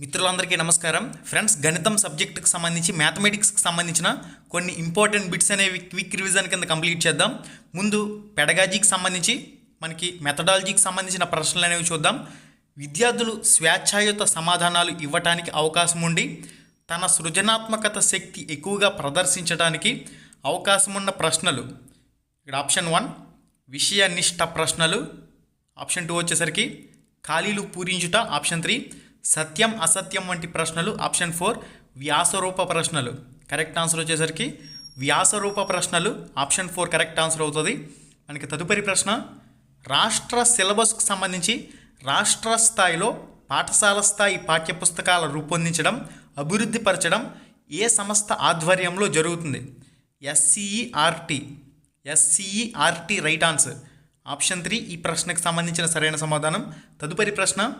మిత్రులందరికీ నమస్కారం. ఫ్రెండ్స్ గణితం సబ్జెక్టుకి సంబంధించి మ్యాథమెటిక్స్కి సంబంధించిన కొన్ని ఇంపార్టెంట్ బిట్స్ అనేవి క్విక్ రివిజన్ కింద కంప్లీట్ చేద్దాం. ముందు పెడగాజీకి సంబంధించి మనకి మెథడాలజీకి సంబంధించిన ప్రశ్నలు అనేవి చూద్దాం. విద్యార్థులు స్వేచ్ఛాయుత సమాధానాలు ఇవ్వటానికి అవకాశం ఉండి తన సృజనాత్మకత శక్తి ఎక్కువగా ప్రదర్శించడానికి అవకాశం ఉన్న ప్రశ్నలు. ఇక్కడ ఆప్షన్ వన్ విషయనిష్ట ప్రశ్నలు. ఆప్షన్ టూ వచ్చేసరికి ఖాళీలు పూరించుట. ఆప్షన్ త్రీ సత్యం అసత్యం వంటి ప్రశ్నలు ఆప్షన్ ఫోర్ వ్యాసరూప ప్రశ్నలు. కరెక్ట్ ఆన్సర్ వచ్చేసరికి వ్యాసరూప ప్రశ్నలు ఆప్షన్ ఫోర్ కరెక్ట్ ఆన్సర్ అవుతుంది. మనకి తదుపరి ప్రశ్న రాష్ట్ర సిలబస్కు సంబంధించి రాష్ట్ర స్థాయిలో పాఠశాల స్థాయి పాఠ్యపుస్తకాల రూపొందించడం అభివృద్ధి పరచడం ఏ సంస్థ ఆధ్వర్యంలో జరుగుతుంది? SCERT SCERT right answer option three ఈ ప్రశ్నకు సంబంధించిన సరైన సమాధానం. తదుపరి ప్రశ్న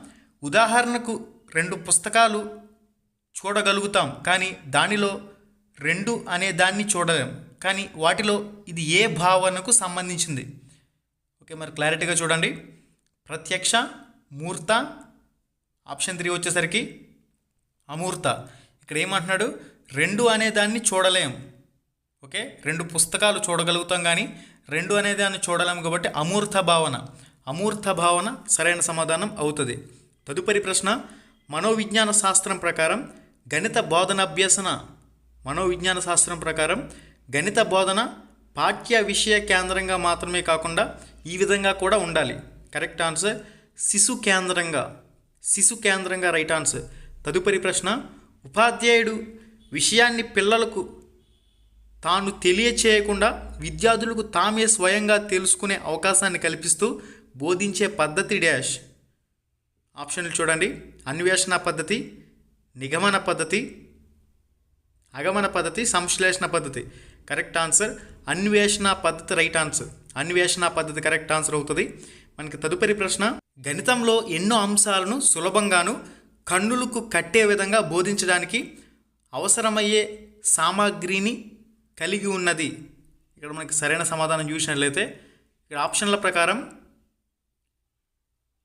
ఉదాహరణకు రెండు పుస్తకాలు చూడగలుగుతాం కానీ దానిలో రెండు అనే దాన్ని చూడలేం. కానీ వాటిలో ఇది ఏ భావనకు సంబంధించింది? ఓకే మరి క్లారిటీగా చూడండి. ప్రత్యక్ష మూర్త ఆప్షన్ త్రీ వచ్చేసరికి అమూర్త. ఇక్కడ ఏమంటున్నాడు? రెండు అనే దాన్ని చూడలేం. ఓకే రెండు పుస్తకాలు చూడగలుగుతాం కానీ రెండు అనే దాన్ని చూడలేము కాబట్టి అమూర్త భావన. అమూర్త భావన సరైన సమాధానం అవుతుంది. తదుపరి ప్రశ్న మనోవిజ్ఞాన శాస్త్రం ప్రకారం గణిత బోధన అభ్యసన మనోవిజ్ఞాన శాస్త్రం ప్రకారం గణిత బోధన పాఠ్య విషయ కేంద్రంగా మాత్రమే కాకుండా ఈ విధంగా కూడా ఉండాలి. Correct answer? శిశు కేంద్రంగా. శిశు కేంద్రంగా రైట్ ఆన్సర్. తదుపరి ప్రశ్న ఉపాధ్యాయుడు విషయాన్ని పిల్లలకు తాను తెలియచేయకుండా విద్యార్థులకు తామే స్వయంగా తెలుసుకునే అవకాశాన్ని కల్పిస్తూ బోధించే పద్ధతి డాష్. ఆప్షన్లు చూడండి. అన్వేషణ పద్ధతి నిగమన పద్ధతి అగమన పద్ధతి సంశ్లేషణ పద్ధతి. కరెక్ట్ ఆన్సర్ అన్వేషణ పద్ధతి రైట్ ఆన్సర్ అన్వేషణ పద్ధతి కరెక్ట్ ఆన్సర్ అవుతుంది. మనకి తదుపరి ప్రశ్న గణితంలో ఎన్నో అంశాలను సులభంగాను కన్నులకు కట్టే విధంగా బోధించడానికి అవసరమయ్యే సామాగ్రిని కలిగి ఉన్నది. ఇక్కడ మనకి సరైన సమాధానం చూసినట్లయితే ఇక్కడ ఆప్షన్ల ప్రకారం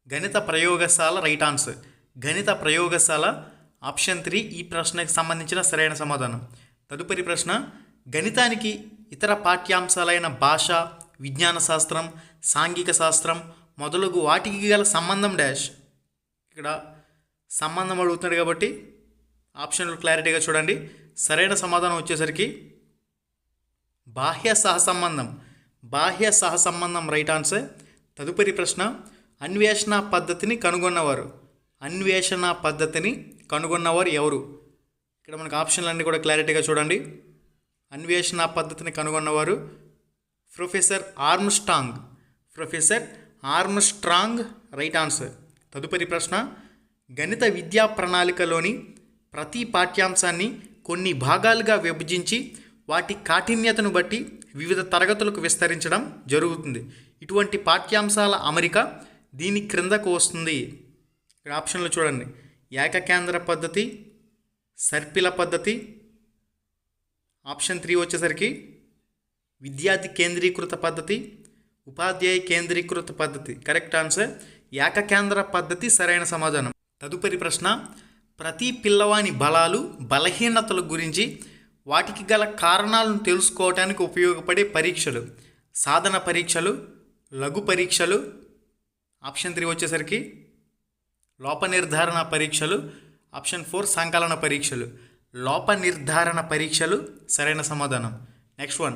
గణిత ప్రయోగశాల రైట్ ఆన్సర్ గణిత ప్రయోగశాల ఆప్షన్ త్రీ ఈ ప్రశ్నకు సంబంధించిన సరైన సమాధానం. తదుపరి ప్రశ్న గణితానికి ఇతర పాఠ్యాంశాలైన భాష విజ్ఞాన శాస్త్రం సాంఘిక శాస్త్రం మొదలగు వాటికి గల సంబంధం డాష్. ఇక్కడ సంబంధం అడుగుతున్నాడు కాబట్టి ఆప్షన్లు క్లారిటీగా చూడండి. సరైన సమాధానం వచ్చేసరికి బాహ్య సహసంబంధం బాహ్య సహసంబంధం రైట్ ఆన్సర్ తదుపరి ప్రశ్న అన్వేషణ పద్ధతిని కనుగొన్నవారు. అన్వేషణ పద్ధతిని కనుగొన్నవారు ఎవరు? ఇక్కడ మనకు ఆప్షన్లు అన్నీ కూడా క్లారిటీగా చూడండి. అన్వేషణ పద్ధతిని కనుగొన్నవారు professor Armstrong. Professor Armstrong right answer. తదుపరి ప్రశ్న గణిత విద్యా ప్రణాళికలోని ప్రతి పాఠ్యాంశాన్ని కొన్ని భాగాలుగా విభజించి వాటి కాఠిన్యతను బట్టి వివిధ తరగతులకు విస్తరించడం జరుగుతుంది. ఇటువంటి పాఠ్యాంశాల అమరిక దీని క్రిందకు వస్తుంది. ఇక్కడ ఆప్షన్లు చూడండి. ఏకకేంద్ర పద్ధతి సర్పిల పద్ధతి. ఆప్షన్ త్రీ వచ్చేసరికి విద్యార్థి కేంద్రీకృత పద్ధతి ఉపాధ్యాయ కేంద్రీకృత పద్ధతి. కరెక్ట్ ఆన్సర్ ఏకకేంద్ర పద్ధతి సరైన సమాధానం. తదుపరి ప్రశ్న ప్రతి పిల్లవాని బలాలు బలహీనతల గురించి వాటికి గల కారణాలను తెలుసుకోవడానికి ఉపయోగపడే పరీక్షలు. సాధన పరీక్షలు లఘు పరీక్షలు ఆప్షన్ త్రీ వచ్చేసరికి లోప నిర్ధారణ పరీక్షలు ఆప్షన్ ఫోర్ సంకలన పరీక్షలు. లోప నిర్ధారణ పరీక్షలు సరైన సమాధానం. Next one.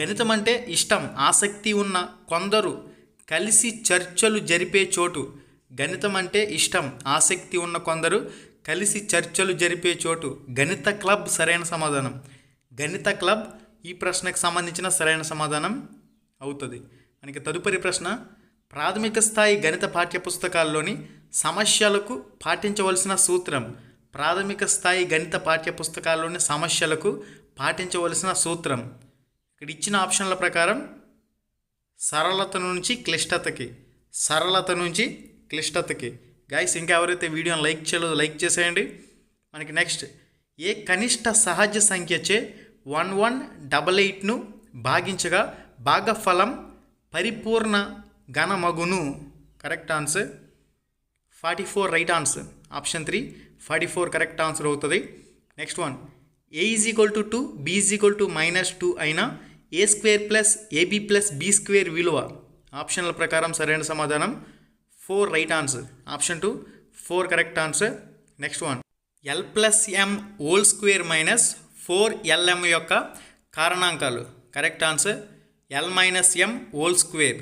గణితం అంటే ఇష్టం ఆసక్తి ఉన్న కొందరు కలిసి చర్చలు జరిపే చోటు. గణితం అంటే ఇష్టం ఆసక్తి ఉన్న కొందరు కలిసి చర్చలు జరిపే చోటు. గణిత క్లబ్ సరైన సమాధానం. గణిత క్లబ్ ఈ ప్రశ్నకు సంబంధించిన సరైన సమాధానం అవుతుంది. మనకి తదుపరి ప్రశ్న ప్రాథమిక స్థాయి గణిత పాఠ్యపుస్తకాల్లోని సమస్యలకు పాటించవలసిన సూత్రం ప్రాథమిక స్థాయి గణిత పాఠ్యపుస్తకాల్లోని సమస్యలకు పాటించవలసిన సూత్రం. ఇక్కడ ఇచ్చిన ఆప్షన్ల ప్రకారం సరళత నుంచి క్లిష్టతకి సరళత నుంచి క్లిష్టతకి. గైస్ ఇంకా ఎవరైతే వీడియోని లైక్ చేయలేదో లైక్ చేసేయండి. మనకి నెక్స్ట్ ఏ కనిష్ట సహజ సంఖ్యచే వన్ వన్ డబల్ ఎయిట్ను భాగించగా భాగఫలం పరిపూర్ణ ఘనమగును. Correct answer forty four right answer option three forty four correct answer అవుతుంది. Next one a is equal to two b is equal to minus two అయినా a square plus a b plus b square విలువ. ఆప్షన్ల ప్రకారం సరైన సమాధానం. Four right answer option two four correct answer next one l plus m whole square minus four l m యొక్క కారణాంకాలు. Correct answer l minus m whole square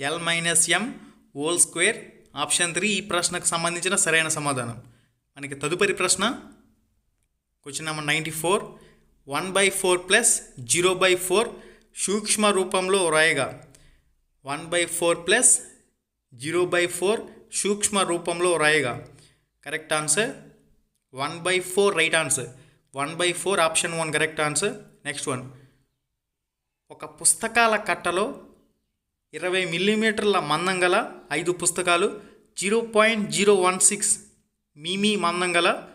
l minus m whole square option three ఈ ప్రశ్నకు సంబంధించిన సరైన సమాధానం. మనకి తదుపరి ప్రశ్న question number ninety four one by four plus zero by four సూక్ష్మ రూపంలో వ్రాయగా. One by four plus zero by four సూక్ష్మ రూపంలో వ్రాయగా. Correct answer one by four right answer one by four option one correct answer next one ఒక పుస్తకాల కట్టలో ఇరవై మిల్లీమీటర్ల మందం గల ఐదు పుస్తకాలు zero point zero one six మీమీ మందం గల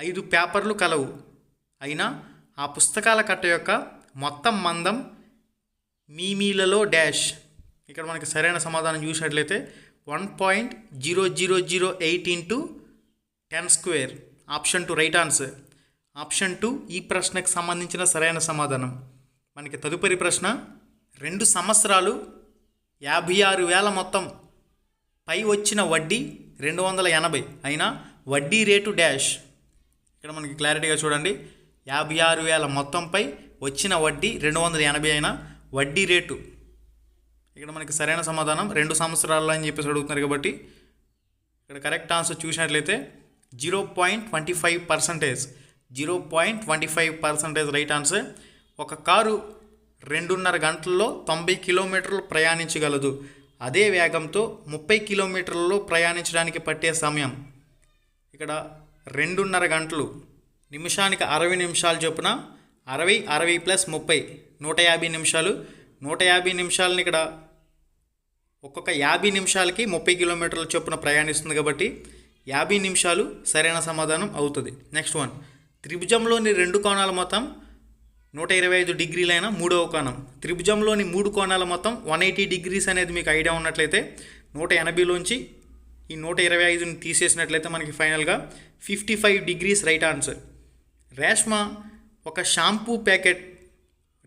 ఐదు పేపర్లు కలవు. అయినా ఆ పుస్తకాల కట్ట యొక్క మొత్తం మందం మీమీలలో డాష్. ఇక్కడ మనకి సరైన సమాధానం చూసినట్లయితే one point zero zero zero eight into ten square. Option two right answer. Option two ఈ ప్రశ్నకు సంబంధించిన సరైన సమాధానం. మనకి తదుపరి ప్రశ్న రెండు సంవత్సరాలు యాభై ఆరు వేల మొత్తం. పై వచ్చిన వడ్డీ రెండు వందల ఎనభై. అయినా వడ్డీ రేటు డ్యాష్ ఇక్కడ మనకి క్లారిటీగా చూడండి. యాభై ఆరు వేల మొత్తంపై వచ్చిన వడ్డీ రెండు వందల ఎనభై అయినా వడ్డీ రేటు. ఇక్కడ మనకి సరైన సమాధానం. రెండు సంవత్సరాలు అని చెప్పేసి అడుగుతున్నారు కాబట్టి ఇక్కడ కరెక్ట్ ఆన్సర్ చూసినట్లయితే zero point twenty five percentage. Zero point twenty five percentage right answer. ఒక కారు రెండున్నర గంటల్లో తొంభై కిలోమీటర్లు ప్రయాణించగలదు. అదే వేగంతో ముప్పై కిలోమీటర్లలో ప్రయాణించడానికి పట్టే సమయం. ఇక్కడ రెండున్నర గంటలు నిమిషానికి అరవై నిమిషాలు చొప్పున అరవై అరవై ప్లస్ ముప్పై నూట యాభై నిమిషాలు. నూట యాభై నిమిషాలని ఇక్కడ ఒక్కొక్క యాభై నిమిషాలకి ముప్పై కిలోమీటర్ల చొప్పున ప్రయాణిస్తుంది కాబట్టి యాభై నిమిషాలు సరైన సమాధానం అవుతుంది. నెక్స్ట్ వన్ త్రిభుజంలోని రెండు కోణాల మొత్తం నూట ఇరవై ఐదు డిగ్రీలైన మూడవ కోణం. త్రిభుజంలోని మూడు కోణాల మొత్తం వన్ ఎయిటీ డిగ్రీస్ అనేది మీకు ఐడియా ఉన్నట్లయితే నూట ఎనభైలోంచి ఈ నూట ఇరవై ఐదుని తీసేసినట్లయితే మనకి ఫైనల్గా fifty five degrees right answer. Reshma ఒక షాంపూ ప్యాకెట్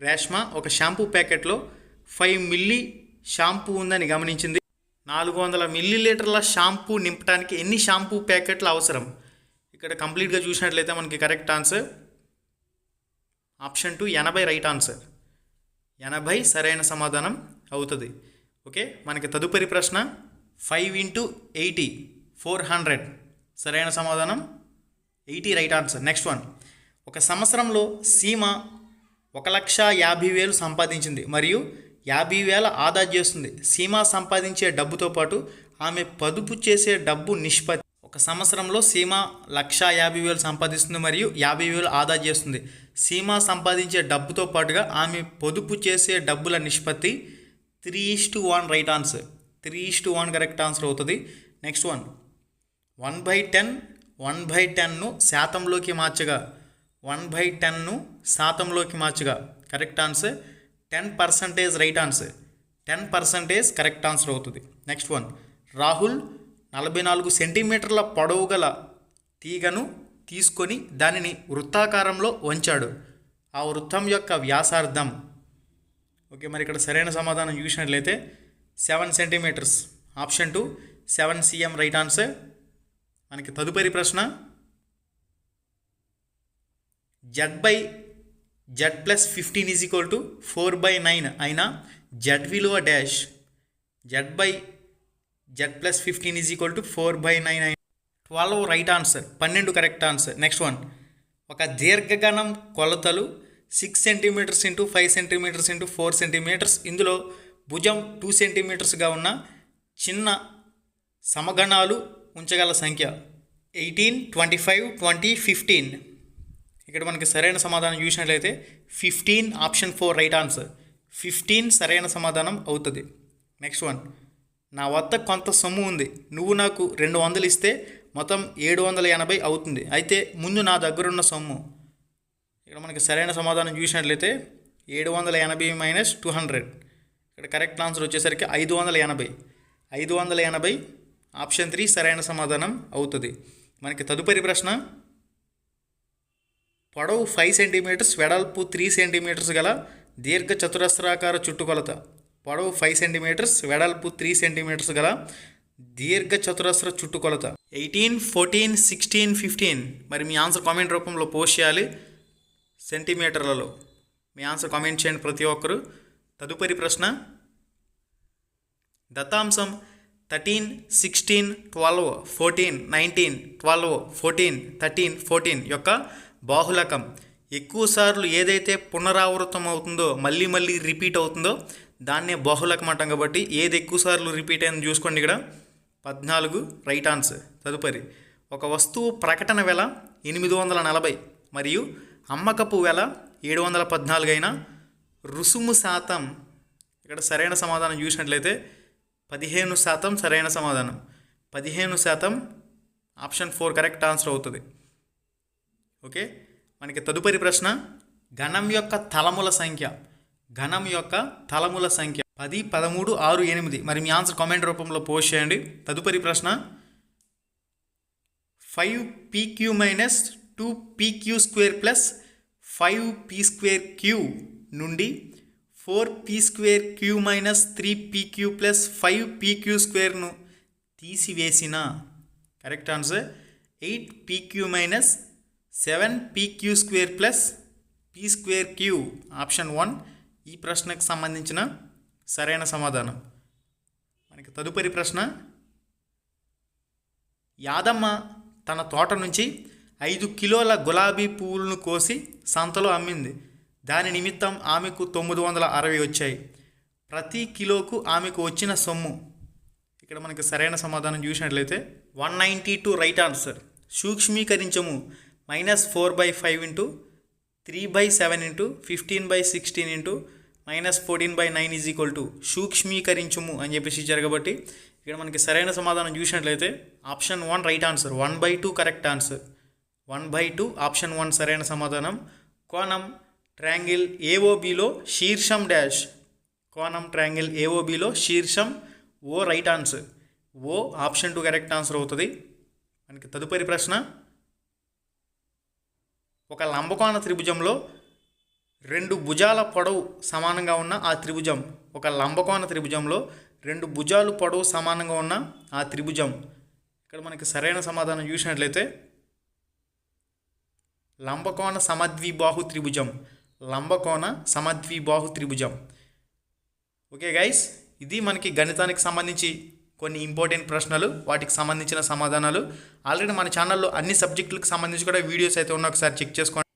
రేష్మ ఒక షాంపూ ప్యాకెట్లో ఫైవ్ మిల్లీ షాంపూ ఉందని గమనించింది. నాలుగు వందల మిల్లీ లీటర్ల షాంపూ నింపడానికి ఎన్ని షాంపూ ప్యాకెట్లు అవసరం? ఇక్కడ కంప్లీట్గా చూసినట్లయితే మనకి కరెక్ట్ ఆన్సర్ ఆప్షన్ టూ ఎనభై రైట్ ఆన్సర్. ఎనభై సరైన సమాధానం అవుతుంది. ఓకే? మనకి తదుపరి ప్రశ్న five into eighty four hundred. సరైన సమాధానం? Eighty right answer. Next one. ఒక సంవత్సరంలో సీమ ఒక లక్ష యాభై వేలు సంపాదించింది మరియు యాభై వేల ఆదా చేస్తుంది. సీమ సంపాదించే డబ్బుతో పాటు ఆమె పొదుపు చేసే డబ్బు నిష్పత్తి ఒక సంవత్సరంలో సీమ లక్ష యాభై వేలు సంపాదిస్తుంది మరియు యాభై వేలు ఆదా చేస్తుంది. సీమ సంపాదించే డబ్బుతో పాటుగా ఆమె పొదుపు చేసే డబ్బుల నిష్పత్తి three is to one right answer three is to one correct answer అవుతుంది. Next one one by ten one by ten శాతంలోకి మార్చగా వన్ బై టెన్ను శాతంలోకి మార్చగా correct answer ten percentage right answer ten percentage correct answer అవుతుంది. Next one Rahul నలభై నాలుగు సెంటీమీటర్ల పొడవు గల తీగను తీసుకొని దానిని వృత్తాకారంలో వంచాడు. ఆ వృత్తం యొక్క వ్యాసార్థం. ఓకే మరి ఇక్కడ సరైన సమాధానం చూసినట్లయితే seven centimetres. Option two seven CM right answer. మనకి తదుపరి ప్రశ్న z by z plus fifteen is equal to four by nine అయినా జెడ్ విలువ dash z by z plus fifteen is equal to four by nine nine twelve right answer పన్నెండు correct answer next one ఒక దీర్ఘగణం కొలతలు six centimetres into five centimetres into four centimetres ఇందులో భుజం two సెంటీమీటర్స్గా ఉన్న చిన్న సమగణాలు ఉంచగల సంఖ్య eighteen twenty five twenty fifteen ఇక్కడ మనకి సరైన సమాధానం చూసినట్లయితే fifteen option four right answer fifteen సరైన సమాధానం అవుతుంది. నెక్స్ట్ వన్ నా వద్ద కొంత సొమ్ము ఉంది. నువ్వు నాకు రెండు వందలు ఇస్తే మొత్తం ఏడు వందల ఎనభై అవుతుంది. అయితే ముందు నా దగ్గరున్న సొమ్ము. ఇక్కడ మనకి సరైన సమాధానం చూసినట్లయితే ఏడు వందల ఎనభై మైనస్ టూ హండ్రెడ్ ఇక్కడ కరెక్ట్ ఆన్సర్ వచ్చేసరికి ఐదు వందల ఎనభై. ఐదు వందల ఎనభై ఆప్షన్ త్రీ సరైన సమాధానం అవుతుంది. మనకి తదుపరి ప్రశ్న పొడవు ఫైవ్ సెంటీమీటర్స్ వెడల్పు త్రీ సెంటీమీటర్స్ గల దీర్ఘ చతురస్రాకార చుట్టుకొలత. పొడవు ఫైవ్ సెంటీమీటర్స్ వెడల్పు త్రీ సెంటీమీటర్స్ గల దీర్ఘ చతురస్ర చుట్టుకొలత. ఎయిటీన్ ఫోర్టీన్ సిక్స్టీన్ ఫిఫ్టీన్ మరి మీ ఆన్సర్ కామెంట్ రూపంలో పోస్ట్ చేయాలి సెంటీమీటర్లలో మీ ఆన్సర్ కామెంట్ చేయండి ప్రతి ఒక్కరు. తదుపరి ప్రశ్న దత్తాంశం thirteen sixteen twelve fourteen nineteen twelve fourteen thirteen fourteen యొక్క బాహులకం. ఎక్కువసార్లు ఏదైతే పునరావృతం అవుతుందో మళ్ళీ మళ్ళీ రిపీట్ అవుతుందో దాన్నే బాహులకం అంటాం కాబట్టి ఏది ఎక్కువసార్లు రిపీట్ అయింది చూసుకోండి ఇక్కడ. పద్నాలుగు రైట్ ఆన్సర్ తదుపరి. ఒక వస్తువు ప్రకటన వెల ఎనిమిది వందల నలభై మరియు అమ్మకపు వెల ఏడు వందల పద్నాలుగు అయినా రుసుము శాతం. ఇక్కడ సరైన సమాధానం చూసినట్లయితే పదిహేను శాతం సరైన సమాధానం. పదిహేను శాతం ఆప్షన్ ఫోర్ కరెక్ట్ ఆన్సర్ అవుతుంది. ఓకే? మనకి తదుపరి ప్రశ్న ఘనం యొక్క తలముల సంఖ్య. ఘనం యొక్క తలముల సంఖ్య. పది పదమూడు ఆరు ఎనిమిది. మరి మీ ఆన్సర్ కామెంట్ రూపంలో పోస్ట్ చేయండి. తదుపరి ప్రశ్న. Five p q minus two p q square plus five p square q నుండి four p square q minus three p q plus five p q స్క్వేర్ను తీసివేసిన. Correct answer. Eight p q minus seven p q square plus p square q. Option one. ఈ ప్రశ్నకు సంబంధించిన సరైన సమాధానం. మనకి తదుపరి ప్రశ్న యాదమ్మ తన తోట నుంచి ఐదు కిలోల గులాబీ పువ్వులను కోసి సంతలో అమ్మింది. దాని నిమిత్తం ఆమెకు తొమ్మిది వందల అరవై వచ్చాయి. ప్రతి కిలోకు ఆమెకు వచ్చిన సొమ్ము. ఇక్కడ మనకి సరైన సమాధానం చూసినట్లయితే one ninety two right answer. సూక్ష్మీకరించము. Minus four by five into three by seven into fifteen by sixteen into minus fourteen by nine is equal to సూక్ష్మీకరించుము అని చెప్పేసి ఇచ్చారు కాబట్టి ఇక్కడ మనకి సరైన సమాధానం చూసినట్లయితే option one right answer one by two correct answer one by two option one సరైన సమాధానం. కోణం ట్రాంగిల్ ఏఓబిలో శీర్షం డాష్ కోణం ట్రాంగిల్ ఏఓబిలో శీర్షం O right answer O option two correct answer అవుతుంది. మనకి తదుపరి ప్రశ్న ఒక లంబకోణ త్రిభుజంలో రెండు భుజాల పొడవు సమానంగా ఉన్న ఆ త్రిభుజం. ఒక లంబకోణ త్రిభుజంలో రెండు భుజాలు పొడవు సమానంగా ఉన్న ఆ త్రిభుజం. ఇక్కడ మనకి సరైన సమాధానం చూసినట్లయితే లంబకోణ సమద్విబాహు త్రిభుజం. లంబకోణ సమద్విబాహు త్రిభుజం. ఓకే గైస్ ఇది మనకి గణితానికి సంబంధించి కొన్ని ఇంపార్టెంట్ ప్రశ్నలు వాటికి సంబంధించిన సమాధానాలు. ఆల్రెడీ మన ఛానల్లో అన్ని సబ్జెక్టులకు సంబంధించి కూడా వీడియోస్ అయితే ఉన్న ఒకసారి చెక్ చేసుకోండి.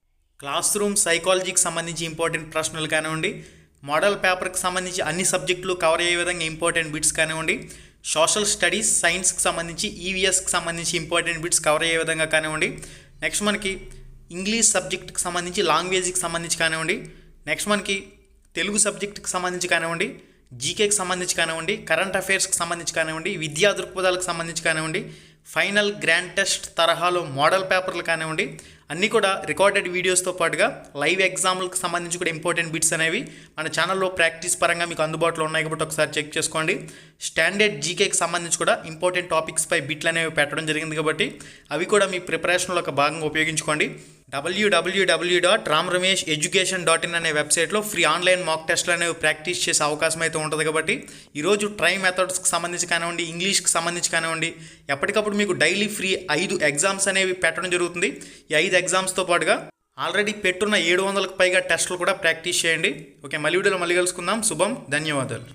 క్లాస్ రూమ్ సైకాలజీకి సంబంధించి ఇంపార్టెంట్ ప్రశ్నలు కానివ్వండి. మోడల్ పేపర్కి సంబంధించి అన్ని సబ్జెక్టులు కవర్ అయ్యే విధంగా ఇంపార్టెంట్ బిట్స్ కానివ్వండి. సోషల్ స్టడీస్ సైన్స్కి సంబంధించి ఈవీఎస్కి సంబంధించి ఇంపార్టెంట్ బిట్స్ కవర్ అయ్యే విధంగా కానివ్వండి. నెక్స్ట్ మనకి ఇంగ్లీష్ సబ్జెక్ట్కి సంబంధించి లాంగ్వేజ్కి సంబంధించి కానివ్వండి. నెక్స్ట్ మనకి తెలుగు సబ్జెక్ట్కి సంబంధించి కానివ్వండి. జీకేకి సంబంధించి కానివ్వండి కరెంట్ అఫైర్స్కి సంబంధించి కానివ్వండి విద్యా దృక్పథాలకు సంబంధించి కానివ్వండి ఫైనల్ గ్రాండ్ టెస్ట్ తరహాలో మోడల్ పేపర్లు కానివ్వండి అన్నీ కూడా రికార్డెడ్ వీడియోస్తో పాటుగా లైవ్ ఎగ్జామ్లకు సంబంధించి కూడా ఇంపార్టెంట్ బిట్స్ అనేవి మన ఛానల్లో ప్రాక్టీస్ పరంగా మీకు అందుబాటులో ఉన్నాయి కాబట్టి ఒకసారి చెక్ చేసుకోండి. స్టాండర్డ్ జీకేకి సంబంధించి కూడా ఇంపార్టెంట్ టాపిక్స్పై బిట్లు అనేవి పెట్టడం జరిగింది కాబట్టి అవి కూడా మీ ప్రిపరేషన్లో ఒక భాగంగా ఉపయోగించుకోండి. డబ్ల్యూడబ్ల్యూడబ్ల్యూ dot Ram Ramesh education dot in అనే వెబ్సైట్లో ఫ్రీ ఆన్లైన్ మాక్ టెస్ట్లు అనేవి ప్రాక్టీస్ చేసే అవకాశం అయితే ఉంటుంది కాబట్టి ఈరోజు ట్రై మెథడ్స్కి సంబంధించి కానివ్వండి ఇంగ్లీష్కి సంబంధించి కానివ్వండి ఎప్పటికప్పుడు మీకు డైలీ ఫ్రీ ఐదు ఎగ్జామ్స్ అనేవి పెట్టడం జరుగుతుంది. ఈ ఐదు ఎగ్జామ్స్తో పాటుగా ఆల్రెడీ పెట్టున్న ఏడు వందలకు పైగా టెస్టులు కూడా ప్రాక్టీస్ చేయండి. ఓకే మళ్ళీ వీడియోలో మళ్ళీ కలుసుకుందాం. శుభం ధన్యవాదాలు.